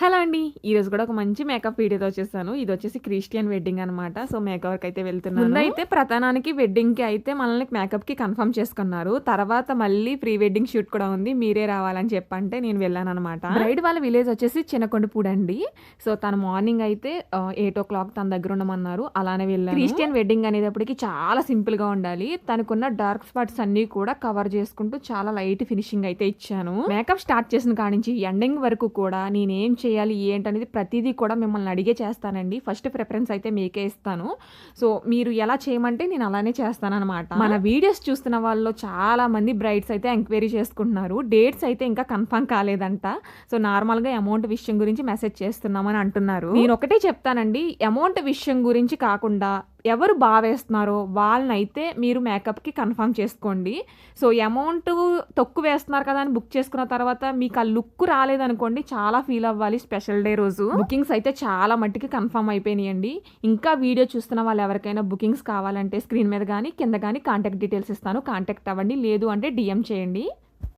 Hello అండి. ఈరోజు కూడా ఒక మంచి మేకప్ వీడియోతో వచ్చేసాను. ఇది వచ్చేసి క్రిస్టియన్ వెడ్డింగ్ అనమాట సో మేకప్ అయితే వెళ్తున్నాను. ముందైతే ప్రధానానికి వెడ్డింగ్కి అయితే మనల్ని మేకప్కి కన్ఫర్మ్ చేసుకున్నారు. తర్వాత మళ్ళీ ప్రీ వెడ్డింగ్ షూట్ కూడా ఉంది. మీరే రావాలని చెప్పంటే నేను వెళ్ళాను అనమాట బ్రైడ్ వాళ్ళ విలేజ్ వచ్చేసి చిన్నకొండపూడి అండి. సో తను మార్నింగ్ అయితే ఎయిట్ ఓ క్లాక్ తన దగ్గర ఉండమన్నారు. అలానే వెళ్ళాను. క్రిస్టియన్ వెడ్డింగ్ అనేటప్పటికి చాలా సింపుల్గా ఉండాలి. తనకున్న డార్క్ స్పాట్స్ అన్ని కూడా కవర్ చేసుకుంటూ చాలా లైట్ ఫినిషింగ్ అయితే ఇచ్చాను. మేకప్ స్టార్ట్ చేసిన కాడి నుంచి ఎండింగ్ వరకు కూడా నేనేం చేయాలి ఏంటనేది ప్రతిదీ కూడా మిమ్మల్ని అడిగే చేస్తానండి. ఫస్ట్ ప్రిఫరెన్స్ అయితే మీకే ఇస్తాను. సో మీరు ఎలా చేయమంటే నేను అలానే చేస్తానన్నమాట. మన వీడియోస్ చూస్తున్న వాళ్ళు చాలా మంది బ్రైడ్స్ అయితే ఎంక్వైరీ చేసుకుంటున్నారు. డేట్స్ అయితే ఇంకా కన్ఫర్మ్ కాలేదంట. సో నార్మల్గా అమౌంట్ విషయం గురించి మెసేజ్ చేస్తున్నామని అంటున్నారు. నేను ఒకటే చెప్తానండి. అమౌంట్ విషయం గురించి కాకుండా ఎవరు బాగా వేస్తున్నారో వాళ్ళనైతే మీరు మేకప్కి కన్ఫర్మ్ చేసుకోండి. సో అమౌంట్ తక్కువ వేస్తున్నారు కదా అని బుక్ చేసుకున్న తర్వాత మీకు ఆ లుక్ రాలేదనుకోండి చాలా ఫీల్ అవ్వాలి స్పెషల్ డే రోజు. బుకింగ్స్ అయితే చాలా మట్టికి కన్ఫర్మ్ అయిపోయినాయండి. ఇంకా వీడియో చూస్తున్న వాళ్ళు ఎవరికైనా బుకింగ్స్ కావాలంటే స్క్రీన్ మీద కానీ కింద కానీ కాంటాక్ట్ డీటెయిల్స్ ఇస్తాను. కాంటాక్ట్ అవ్వండి. లేదు అంటే డిఎం చేయండి.